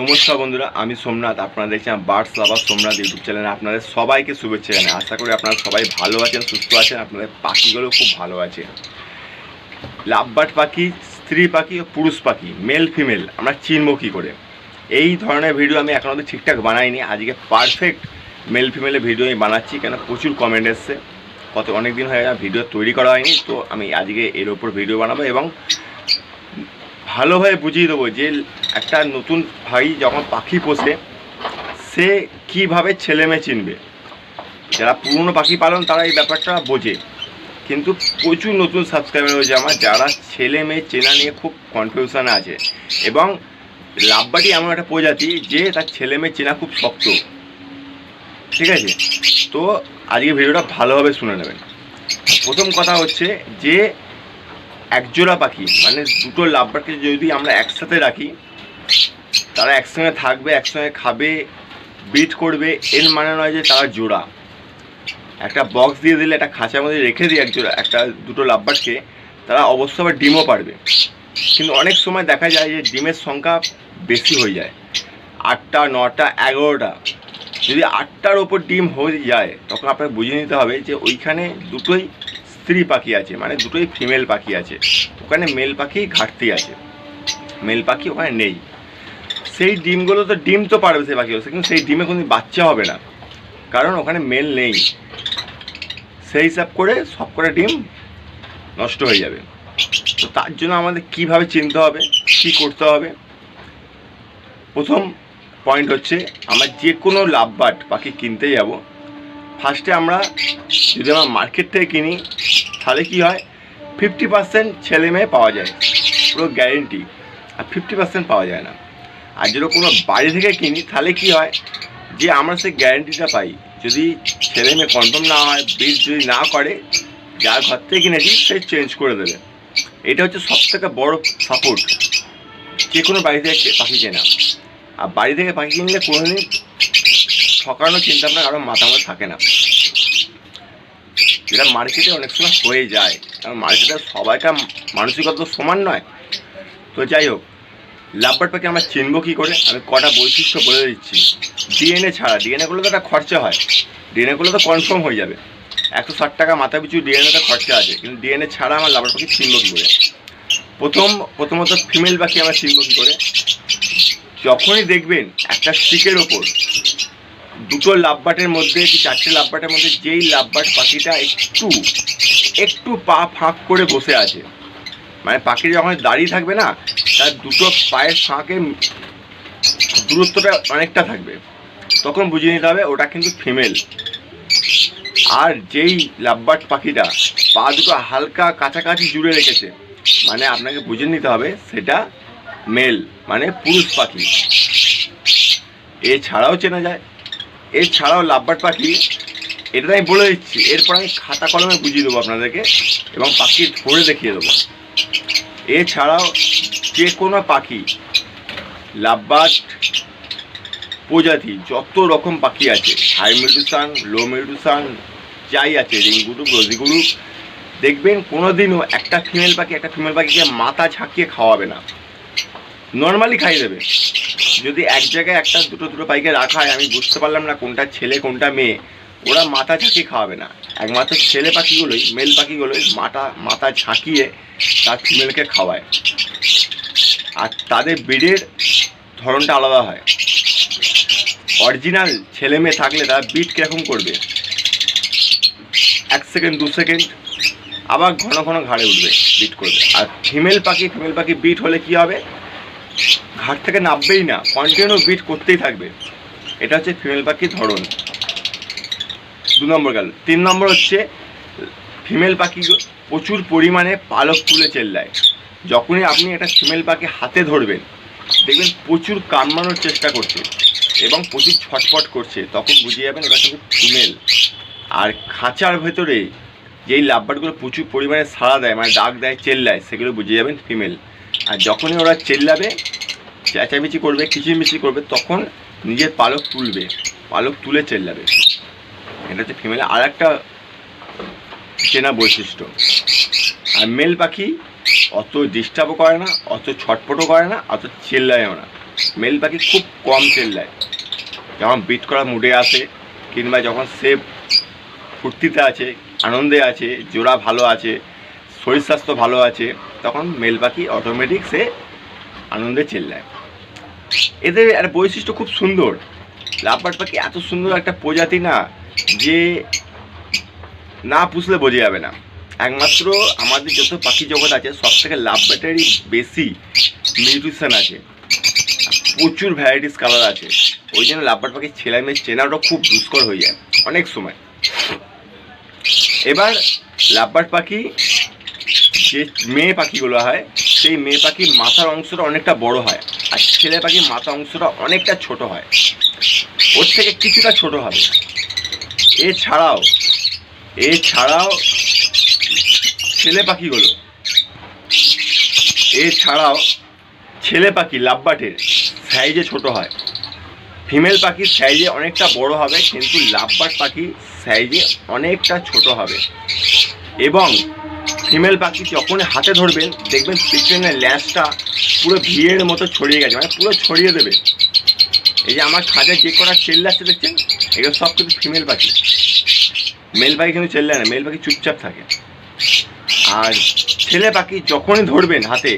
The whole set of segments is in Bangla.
নমস্কার বন্ধুরা, আমি সোমনাথ। আপনারা দেখছেন বার্ডস লাভার সোমনাথ ইউটিউব চ্যানেলে। আপনাদের সবাইকে শুভেচ্ছা জানাই। আশা করি আপনারা সবাই ভালো আছেন, সুস্থ আছেন। আপনাদের পাখিগুলো খুব ভালো আছে। লাভবার্ড পাখি, স্ত্রী পাখি ও পুরুষ পাখি মেল ফিমেল আমরা চিনবো কী করে? এই ধরনের ভিডিও আমি এখনও তো ঠিকঠাক বানাইনি। আজকে পারফেক্ট মেল ফিমেলের ভিডিও আমি বানাচ্ছি। কেন? প্রচুর কমেন্ট এসছে। কত অনেক দিন হয়ে ভিডিও তৈরি করা হয়নি। তো আমি আজকে এর ওপর ভিডিও বানাবো এবং ভালোভাবে বুঝিয়ে দেবো যে একটা নতুন ভাই যখন পাখি পোষে, সে কীভাবে ছেলে মেয়ে চিনবে? যারা পুরনো পাখি পালন, তারা এই ব্যাপারটা বোঝে। কিন্তু প্রচুর নতুন সাবস্ক্রাইবার হয়েছে আমার, যারা ছেলে মেয়ে চেনা নিয়ে খুব কনফিউশনে আছে। এবং লাভবাটি এমন একটা প্রজাতি যে তার ছেলে মেয়ে চেনা খুব শক্ত। ঠিক আছে? তো আজকে ভিডিওটা ভালোভাবে শুনে নেবেন। প্রথম কথা হচ্ছে যে একজোড়া পাখি মানে দুটো লাভবারকে যদি আমরা একসাথে রাখি, তারা একসঙ্গে থাকবে, একসঙ্গে খাবে বিট করবে, এর মানে নয় যে তারা জোড়া। একটা বক্স দিয়ে দিলে, একটা খাঁচার মধ্যে রেখে দিই একজোড়া, একটা দুটো লাভবারকে তারা অবশ্য আবার ডিমও পারবে। কিন্তু অনেক সময় দেখা যায় যে ডিমের সংখ্যা বেশি হয়ে যায়। আটটা, নটা, এগারোটা। যদি আটটার ওপর ডিম হয়ে যায়, তখন আপনাকে বুঝে নিতে হবে যে ওইখানে দুটোই স্ত্রী পাখি আছে মানে দুটোই ফিমেল পাখি আছে। ওখানে মেল পাখি ঘাটতি আছে। মেল পাখি ওখানে নেই। সেই ডিমগুলো তো ডিম তো পারবে সেই পাখিগুলো, কিন্তু সেই ডিমে কোনো বাচ্চা হবে না। কারণ ওখানে মেল নেই। সেই হিসাব করে সব করে ডিম নষ্ট হয়ে যাবে। তো তার জন্য আমাদের কীভাবে চিনতে হবে, কি করতে হবে? প্রথম পয়েন্ট হচ্ছে, আমরা যে কোনো লাভবাট পাখি কিনতে যাব। ফার্স্টে আমরা যদি আমরা মার্কেট থেকে কিনি তাহলে কি হয়? ফিফটি পার্সেন্ট ছেলে মেয়ে পাওয়া যায়। পুরো গ্যারেন্টি আর ফিফটি পার্সেন্ট পাওয়া যায় না। আর যদি কোনো বাড়ি থেকে কিনি, তাহলে কি হয়? যে আমরা সেই গ্যারেন্টিটা পাই। যদি ছেলে মেয়ে কনফার্ম না হয় বিল যদি না করে, যার ঘর থেকে কিনেছি, সে চেঞ্জ করে দেবে। এটা হচ্ছে সব থেকে বড় সাপোর্ট যে কোনো বাড়ি থেকে পাখি কেনা। আর বাড়ি থেকে পাখি কিনলে কোনোদিন ঠকানোর চিন্তা ভাবনা কারও মাথা থাকে না। যেটা মার্কেটে অনেক সময় হয়ে যায়। কারণ মার্কেটে সবাইটা মানসিকতা সমান নয়। তো যাই হোক লাভবার পাখি আমরা চিনবো কী করে? আমি কটা বৈশিষ্ট্য বলে দিচ্ছি। ডিএনএ ছাড়া ডিএনএ করলে তো একটা খরচা হয়। ডিএনএ করলে তো কনফার্ম হয়ে যাবে। একশো ষাট টাকা মাথা পিছু ডিএনএতে খরচা আছে। কিন্তু ডিএনএ ছাড়া আমার লাভবার পাখি চিনবো কী করে? প্রথম, প্রথমত ফিমেল পাখি আমরা চিনবো কী করে? যখনই দেখবেন একটা স্টিকের ওপর দুটো লাভবাটের মধ্যে, কি চারটে লাভবাটের মধ্যে, যেই লাভবাট পাখিটা একটু একটু পা ফাঁক করে বসে আছে মানে পাখি যখন দাঁড়িয়ে থাকবে না, তার দুটো পায়ের ফাঁকে দূরত্বটা অনেকটা থাকবে, তখন বুঝিয়ে নিতে হবে ওটা কিন্তু ফিমেল আর যেই লাভবাট পাখিটা, পা দুটো হালকা কাছাকাছি জুড়ে রেখেছে মানে আপনাকে বুঝে নিতে হবে সেটা মেল মানে পুরুষ পাখি। এছাড়াও চেনা যায় এছাড়াও লাভবাট পাখি, এটা আমি বলে দিচ্ছি, এরপর আমি খাতা কলমে বুঝিয়ে দেবো আপনাদেরকে এবং পাখি ধরে দেখিয়ে দেবো। এছাড়াও যে কোনো পাখি লাভবাট প্রজাতি, যত রকম পাখি আছে, হাই মিউটিশান লো মিউটিশান যাই আছে রিঙ্গুটুক রজিগুরুক দেখবেন কোনো দিনও একটা ফিমেল পাখি, একটা ফিমেল পাখিকে মাথা ঝাঁকিয়ে খাওয়াবে না। নর্মালি খাই দেবে। যদি এক জায়গায় একটা দুটো দুটো পাইকে রাখা হয়, আমি বুঝতে পারলাম না কোনটা ছেলে, কোনটা মেয়ে। ওরা মাথা ঝাঁকিয়ে খাওয়াবে না। একমাত্র ছেলে পাখিগুলোই, মেল পাখিগুলোই মাথা মাথা ঝাঁকিয়ে তার ফিমেলকে খাওয়ায়। আর তাদের ব্রিডের ধরনটা আলাদা হয়। অরিজিনাল ছেলে মেয়ে থাকলে তারা বিট কীরকম করবে? এক সেকেন্ড দু সেকেন্ড আবার ঘন ঘন ঘাড়ে উঠবে বিট করবে আর ফিমেল পাখি ফিমেল পাখি বিট হলে কি হবে? ঘাট থেকে নামবেই না কন্টিনিউ বিট করতেই থাকবে। এটা হচ্ছে ফিমেল পাখির ধরন। দু নম্বর গেল। তিন নম্বর হচ্ছে ফিমেল পাখি প্রচুর পরিমাণে পালক তুলে চেল্লায়। যখনই আপনি একটা ফিমেল পাখি হাতে ধরবেন, দেখবেন প্রচুর কামড়ানোর চেষ্টা করছে এবং প্রচুর ছটফট করছে, তখন বুঝে যাবেন ওটা কিন্তু ফিমেল আর খাঁচার ভেতরে যেই লাভবারগুলো প্রচুর পরিমাণে সাড়া দেয় মানে ডাক দেয়, চেল্লায়, সেগুলো বুঝে যাবেন ফিমেল আর যখনই ওরা চেল্লাবে, চেঁচামেচি করবে, কিচিরমিচির করবে, তখন নিজের পালক তুলবে, পালক তুলে চেল্লাবে। এটা হচ্ছে ফিমেল আর একটা চেনা বৈশিষ্ট্য। আর মেল পাখি অত ডিস্টার্বও করে না, অত ছটপটও করে না, অত চেল্লায়ও না। মেল পাখি খুব কম চেল্লায়। যখন বিট করা মুডে আসে, কিংবা যখন সে ফুর্তিতে আছে, আনন্দে আছে, জোড়া ভালো আছে শরীর স্বাস্থ্য ভালো আছে, তখন মেল পাখি অটোমেটিক সে আনন্দে চেল্লায়। এদের একটা বৈশিষ্ট্য খুব সুন্দর। লাভবার্ড পাখি এত সুন্দর একটা প্রজাতি না, যে না পুষলে বোঝা যাবে না। একমাত্র আমাদের যত পাখি জগৎ আছে, সব থেকে লাভবার্ডেরই বেশি নিউট্রিশন আছে। প্রচুর ভ্যারাইটিস কালার আছে। ওই জন্য লাভবার্ড পাখি ছেলে মেয়ে চেনাটা খুব দুষ্কর হয়ে যায় অনেক সময়। এবার লাভবার্ড পাখি যে মেয়ে পাখিগুলো হয়, সেই মেয়ে পাখির মাথার অংশটা অনেকটা বড় হয় আর ছেলে পাখির মাথা অংশটা অনেকটা ছোট হয়। ওর থেকে কিছুটা ছোট হবে। এছাড়াও এছাড়াও ছেলে পাখিগুলো, এছাড়াও ছেলে পাখি লাভবাটের সাইজে ছোট হয়। ফিমেল পাখির সাইজে অনেকটা বড় হবে, কিন্তু লাভবাট পাখি সাইজে অনেকটা ছোট হবে। এবং ফিমেল পাখি যখন হাতে ধরবেন, দেখবেন পিছনের ল্যাসটা পুরো ভিড়ের মতো ছড়িয়ে গেছে মানে পুরো ছড়িয়ে দেবে। এই যে আমার খাঁচে যে কটা চেল্লাচ্ছে দেখছেন, এগুলো সব কিন্তু ফিমেল পাখি। মেল পাখি কিন্তু চেল্লায় না মেল পাখি চুপচাপ থাকে। আর ছেলে পাখি যখনই ধরবেন হাতে,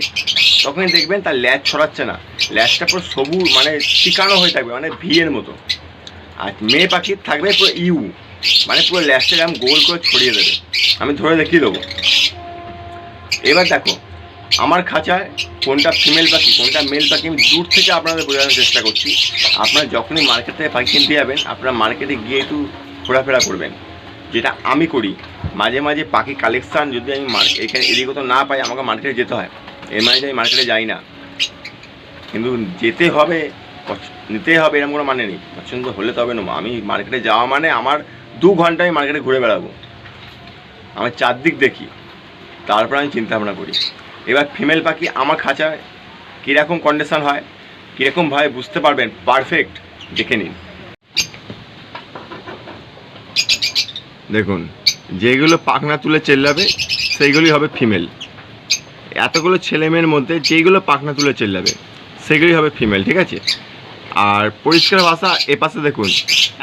তখনই দেখবেন তার ল্যাচ ছড়াচ্ছে না। ল্যাচটা পুরো সবুজ মানে ঠিকানো হয়ে থাকবে মানে ভিয়ের মতো। আর মেয়ে পাখির থাকবে পুরো ইউ। মানে পুরো ল্যাচটা এরকম গোল করে ছড়িয়ে দেবে। আমি ধরে দেখিয়ে দেবো। এবার দেখো, আমার খাঁচায় কোনটা ফিমেল পাখি কোনটা মেল পাখি আমি দূর থেকে আপনাদের বোঝানোর চেষ্টা করছি। আপনারা যখনই মার্কেট থেকে পাখি কিনতে যাবেন, আপনারা মার্কেটে গিয়ে একটু ঘোরাফেরা করবেন। যেটা আমি করি, মাঝে মাঝে পাখি কালেকশান যদি আমি মার- এখানে এদিকে তো না পাই, আমাকে মার্কেটে যেতে হয়। এর মানে আমি মার্কেটে যাই না। কিন্তু যেতে হবে নিতে হবে এরকম কোনো মানে নেই। পছন্দ হলে তবে নেব। আমি মার্কেটে যাওয়া মানে আমার দু ঘণ্টা আমি মার্কেটে ঘুরে বেড়াবো। আমি চারদিক দেখি, তারপর আমি চিন্তা ভাবনা করি। এবার ফিমেল পাখি আমার খাঁচায় কীরকম কন্ডিশন হয় কীরকমভাবে বুঝতে পারবেন পারফেক্ট দেখে নিন। দেখুন, যেগুলো পাখনা তুলে চেল্লাবে, সেইগুলি হবে ফিমেল এতগুলো ছেলে মেয়ের মধ্যে যেইগুলো পাখনা তুলে চেল্লাবে, সেগুলি হবে ফিমেল ঠিক আছে? আর পরিষ্কার ভাষা এ পাশে দেখুন,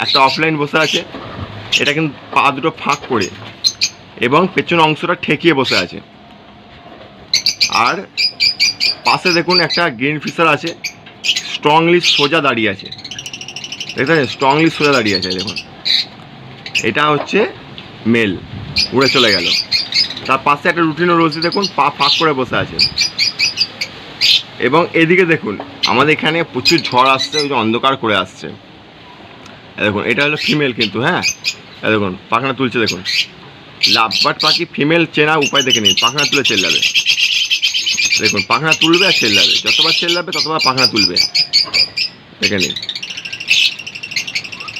একটা অফলাইন বসে আছে। এটা কিন্তু পা দুটো ফাঁক করে এবং পেছন অংশটা ঠেকিয়ে বসে আছে। আর পাশে দেখুন একটা গ্রিন ফিশার আছে, স্ট্রংলি সোজা দাঁড়িয়ে আছে। দেখতে স্ট্রংলি সোজা দাঁড়িয়ে আছে, দেখুন। এটা হচ্ছে মেল, উড়ে চলে গেল। তার পাশে একটা রুটিনও রয়েছে, দেখুন, পা ফাঁক করে বসে আছে। এবং এদিকে দেখুন, আমাদের এখানে প্রচুর ঝড় আসছে অন্ধকার করে আসছে। দেখুন, এটা হলো ফিমেল কিন্তু হ্যাঁ? দেখুন, পাখনা তুলছে, দেখুন। লাভবাট পাখি ফিমেল চেনা উপায় দেখে নিন, পাখনা তুলে চেল্লাবে। দেখুন, পাখনা তুলবে আর চেল্লাবে। যতবার চেল্লাবে, ততবার পাখনা তুলবে। দেখে নিন।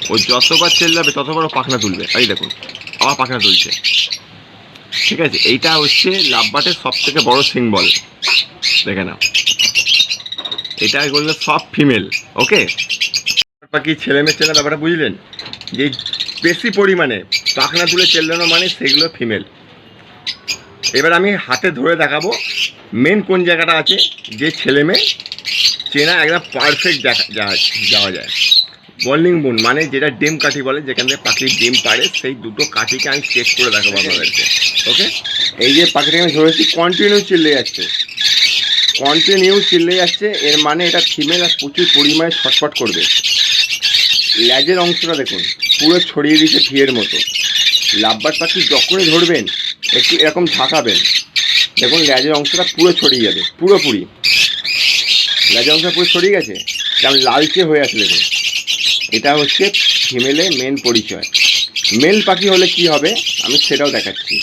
ও যতবার চেল্লাবে, ততবার পাখনা তুলবে। এই দেখুন, আবার পাখনা তুলছে। ঠিক আছে, এইটা হচ্ছে লাভবাটের সব থেকে বড় সিম্বল দেখে নাও। এটা করলে সব ফিমেল ওকে পাখি ছেলে মেয়ে চেনা ব্যাপারটা বুঝলেন? যে বেশি পরিমাণে পাখনা তুলে চেল্লানো মানে সেগুলো ফিমেল এবার আমি হাতে ধরে দেখাবো মেন কোন জায়গাটা আছে, যে ছেলে মেয়ে চেনা একদম পারফেক্ট দেখা যাওয়া- যায়। বলিং বুন মানে যেটা ডিম কাঠি বলে, যেখান থেকে পাখির ডিম পাড়ে, সেই দুটো কাঠিকে আমি চেক করে দেখাবো আপনাদেরকে। ওকে এই যে পাখিটাকে আমি ধরেছি কন্টিনিউ চিল্লে যাচ্ছে। কন্টিনিউ চিল্লে যাচ্ছে, এর মানে এটা ফিমেল আর প্রচুর পরিমাণে ছটফট করবে। ল্যাজের অংশটা দেখুন, পুরো ছড়িয়ে দিয়েছে ভিয়ের মতো। লাভবার পাখি যখনই ধরবেন, একটু এরকম ঝাঁকাবেন। দেখুন, ল্যাজের অংশটা পুরো ছড়িয়ে যাবে, পুরোপুরি। ল্যাজের অংশটা পুরো ছড়িয়ে গেছে যেমন লালচে হয়ে আছে দেখুন। এটা হচ্ছে ফিমেলের মেন পরিচয়। মেল পাখি হলে কি হবে? আমি সেটাও দেখাচ্ছি।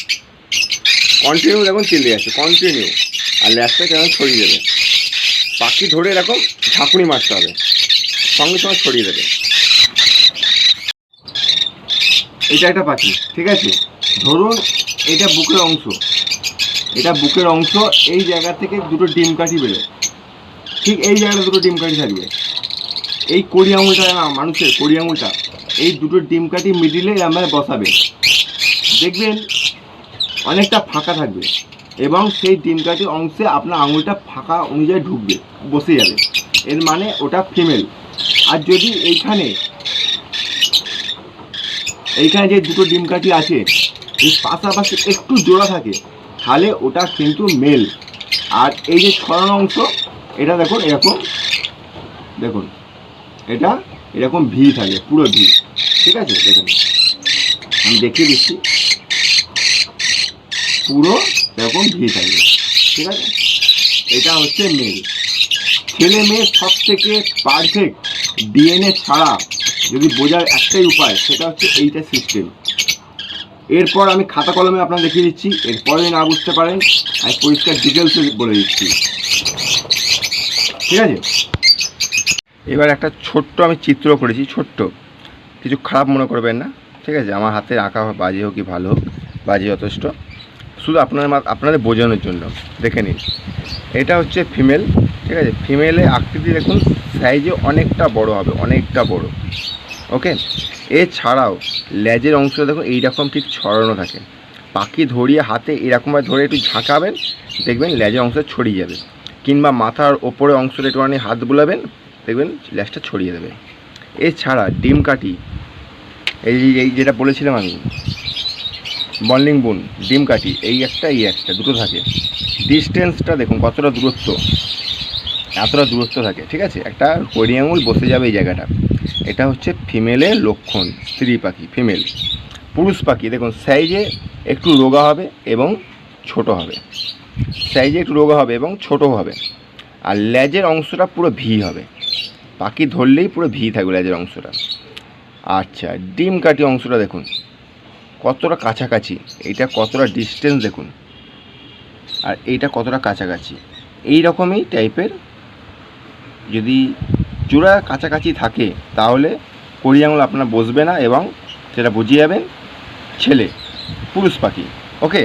কন্টিনিউ দেখুন, চিল্লে যাচ্ছে কন্টিনিউ আর ল্যাসটা কেমন ছড়িয়ে দেবে? পাখি ধরে এরকম ঝাঁকুনি মারতে হবে। সঙ্গে সঙ্গে ছড়িয়ে দেবে। এটা একটা পাখি, ঠিক আছে? ধরুন এটা বুকের অংশ। এটা বুকের অংশ, এই জায়গা থেকে দুটো ডিম কাঠি বেরোয়। ঠিক এই জায়গাটা দুটো ডিম কাঠি থাকবে। এই কড়ি আঙুলটা মানুষের কড়ি আঙুলটা, এই দুটো ডিম কাঠি মিডিলে আমরা বসাবে। দেখবেন, অনেকটা ফাঁকা থাকবে এবং সেই ডিম কাঠি অংশে আপনার আঙুলটা ফাঁকা অনুযায়ী ঢুকবে, বসে যাবে। এর মানে ওটা ফিমেল আর যদি এইখানে এইখানে যে দুটো ডিম কাঠি আছে এই পাশাপাশি একটু জোড়া থাকে, তাহলে ওটা কিন্তু মেল। আর এই যে ছড়ানো অংশ, এটা দেখুন, এরকম, দেখুন, এটা এরকম ভি থাকে, পুরো ভি, ঠিক আছে? দেখুন, আমি দেখিয়ে দিচ্ছি। পুরো এরকম ভি থাকবে ঠিক আছে? এটা হচ্ছে মেল। ছেলে মেয়ে সব থেকে পারফেক্ট ডিএনএ ছাড়া যদি বোঝার একটাই উপায়, সেটা হচ্ছে এইটা সিস্টেম এরপর আমি খাতা কলমে আপনার দেখিয়ে দিচ্ছি, এরপরে না বুঝতে পারেন, আমি পরিষ্কার ডিটেলসে বলে দিচ্ছি। ঠিক আছে? এবার একটা ছোট্ট আমি চিত্র করেছি, ছোট্ট। কিছু খারাপ মনে করবেন না, ঠিক আছে? আমার হাতে আঁকা বাজে হোক কি ভালো হোক, বাজে যথেষ্ট। শুধু আপনাদের মা- আপনাদের বোঝানোর জন্য। দেখে নিন। এটা হচ্ছে ফিমেল ঠিক আছে? ফিমেলে আকৃতি দেখুন সাইজে অনেকটা বড় হবে, অনেকটা বড়। ওকে এছাড়াও, লেজের অংশটা দেখুন, এইরকম ঠিক ছড়ানো থাকে। পাখি ধরিয়ে হাতে এরকমভাবে ধরে একটু ঝাঁকাবেন, দেখবেন লেজের অংশ ছড়িয়ে যাবে। কিংবা মাথার ওপরে অংশটা একটুখানি হাত বুলাবেন, দেখবেন লেজটা ছড়িয়ে দেবে। এছাড়া ডিম কাঠি এই এই যেটা বলেছিলাম আমি বলিং বুন ডিম কাঠি এই একটা এই একটা, দুটো থাকে। ডিস্টেন্সটা দেখুন কতটা দূরত্ব। এতটা দূরত্ব থাকে, ঠিক আছে? একটা আঙুল বসে যাবে এই জায়গাটা। এটা হচ্ছে ফিমেলের লক্ষণ, স্ত্রী পাখি ফিমেল পুরুষ পাখি, দেখুন সাইজে একটু রোগা হবে এবং ছোট হবে। সাইজে একটু রোগা হবে এবং ছোট হবে। আর লেজের অংশটা পুরো ভি হবে। পাখি ধরলেই পুরো ভি থাকবে লেজের অংশটা। আচ্ছা ডিম কাটি অংশটা দেখুন। কতটা কাছাকাছি এইটা কতটা ডিস্টেন্স দেখুন। আর এইটা কতটা কাছাকাছি। এই রকমই টাইপের যদি জোড়া কাছাকাছি থাকে, তাহলে কড়ি আঙুল আপনার বসবে না এবং সেটা বুঝিয়ে যাবেন, ছেলে, পুরুষ পাখি, ওকে?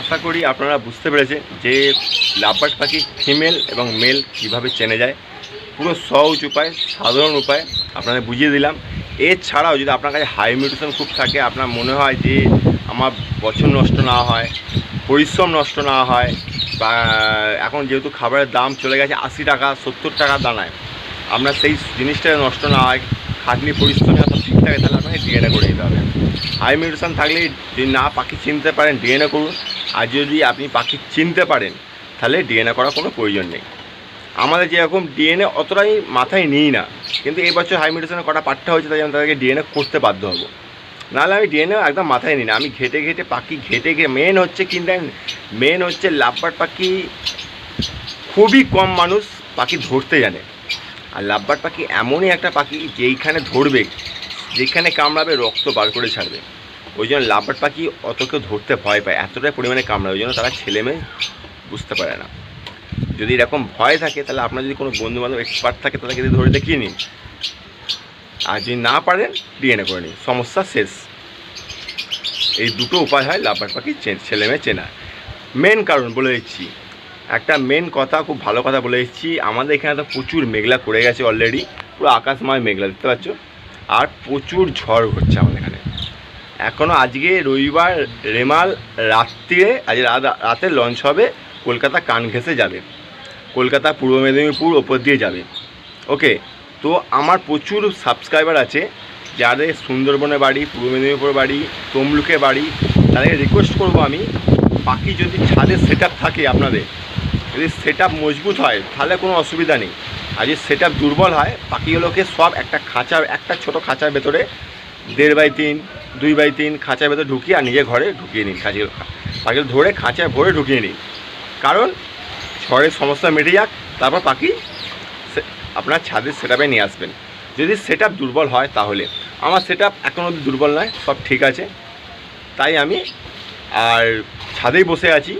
আশা করি আপনারা বুঝতে পেরেছেন যে লাভবার্ড পাখি ফিমেল এবং মেল কীভাবে চেনে যায়। পুরো সহজ উপায়, সাধারণ উপায় আপনাদের বুঝিয়ে দিলাম। এছাড়াও যদি আপনার কাছে হাই মিউটেশন খুব থাকে, আপনার মনে হয় যে আমার বছর নষ্ট না হয়, পরিশ্রম নষ্ট না হয় বা এখন যেহেতু খাবারের দাম চলে গেছে আশি টাকা, সত্তর টাকা দানায় আপনার সেই জিনিসটা নষ্ট না হয়, খাটনি পরিশ্রমে সব ঠিক থাকে তাহলে আপনাকে ডিএনএ করে দিতে হবে। হাই মিউটেশন থাকলে যদি না পাখি চিনতে পারেন ডিএনএ করুন। আর যদি আপনি পাখি চিনতে পারেন, তাহলে ডিএনএ করার কোনো প্রয়োজন নেই। আমাদের যেরকম ডিএনএ অতটাই মাথায় নিই না, কিন্তু এই বছর হাই মিউটেশনে কটা পাঠ্টা হয়েছে, তাই আমি তাদেরকে ডিএনএ করতে বাধ্য হব। নাহলে আমি ডিএনএ একদম মাথায় নিই না। আমি ঘেটে ঘেটে পাখি, ঘেটে ঘেটে মেন হচ্ছে কিন্তু মেন হচ্ছে লাভবার্ড পাখি, খুবই কম মানুষ পাখি ধরতে জানে। আর লাভবার্ড পাখি এমনই একটা পাখি যেইখানে ধরবে যেখানে কামড়াবে, রক্ত বার করে ছাড়বে। ওই জন্য লাভবার্ড পাখি অত কেউ ধরতে ভয় পায়, এতটাই পরিমাণে কামড়ায়, ওই জন্য তারা ছেলে মেয়ে বুঝতে পারে না। যদি এরকম ভয় থাকে, তাহলে আপনার যদি কোনো বন্ধু বান্ধব এক্সপার্ট থাকে, তাদেরকে যদি ধরে দেখিয়ে নিন। আর যদি না পারেন, ডিএনএ করে নিন। সমস্যা শেষ। এই দুটো উপায় হয় লাভবার্ড পাখি চে- ছেলে মেয়ে চেনা। মেন কারণ বলে দিচ্ছি। একটা মেন কথা, খুব ভালো কথা বলে দিচ্ছি। আমাদের এখানে তো প্রচুর মেঘলা করে গেছে অলরেডি পুরো আকাশময় মেঘলা, দেখতে পাচ্ছ? আর প্রচুর ঝড় হচ্ছে আমাদের এখানে। এখনও আজকে রবিবার রেমাল রাত্রিরে, আজ রাত- লঞ্চ হবে কলকাতা কান ঘেঁষে যাবে। কলকাতা পূর্ব মেদিনীপুর ওপর দিয়ে যাবে। ওকে তো আমার প্রচুর সাবস্ক্রাইবার আছে, যাদের সুন্দরবনে বাড়ি, পূর্ব মেদিনীপুর বাড়ি তমলুকে বাড়ি, তাদেরকে রিকোয়েস্ট করব আমি পাখি যদি ছাদের সেট থাকে আপনাদের, যদি সেট মজবুত হয়, তাহলে কোনো অসুবিধা নেই। আর যদি সেট দুর্বল হয় পাখিগুলোকে সব একটা খাঁচার, একটা ছোট খাঁচার ভেতরে দেড় বাই তিন, দুই বাই তিন খাঁচার ভেতরে ঢুকিয়ে আর নিজের ঘরে ঢুকিয়ে নিন খাঁচিগুলো। পাখিগুলো ধরে খাঁচায় ভরে ঢুকিয়ে নিন কারণ ঝড়ের সমস্যা মিটে যাক তারপর পাখি আপনার ছাদের সেট নিয়ে আসবেন। যদি সেট দুর্বল হয় তাহলে। আমার সেট আপ এখনও দুর্বল নয়, সব ঠিক আছে। তাই আমি আর ছাদেই বসে আছি।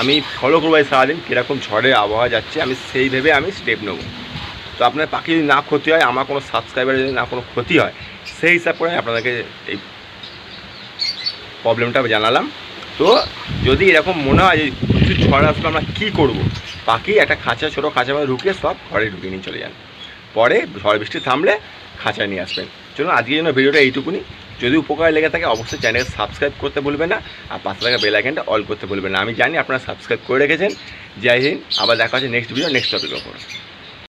আমি ফলো করব সারাদিন কীরকম ঝড়ের আবহাওয়া যাচ্ছে, আমি সেই ভেবে আমি স্টেপ নেব। তো আপনার পাখি যদি না ক্ষতি হয়, আমার কোনো সাবস্ক্রাইবার যদি না কোনো ক্ষতি হয়, সেই হিসাব করে আপনাদেরকে এই প্রবলেমটা জানালাম। তো যদি এরকম মনে হয় যে প্রচুর ঝড় আসলে, আমরা কী করব? পাখি একটা খাঁচা, ছোটো খাঁচা মধ্যে ঢুকিয়ে সব ঘরে ঢুকিয়ে নিয়ে চলে যান। পরে ঝড় বৃষ্টি থামলে খাঁচায় নিয়ে আসবেন। চলুন, আজকের জন্য ভিডিওটা এইটুকুনি। যদি উপকার লেগে থাকে, অবশ্যই চ্যানেল সাবস্ক্রাইব করতে ভুলবেন না আর পাশে থাকা বেল আইকনটা অল করতে ভুলবেন না। আমি জানি আপনারা সাবস্ক্রাইব করে রেখেছেন। জয় হিন্দ, আবার দেখা হচ্ছে নেক্সট ভিডিও নেক্সট টপিকের ওপর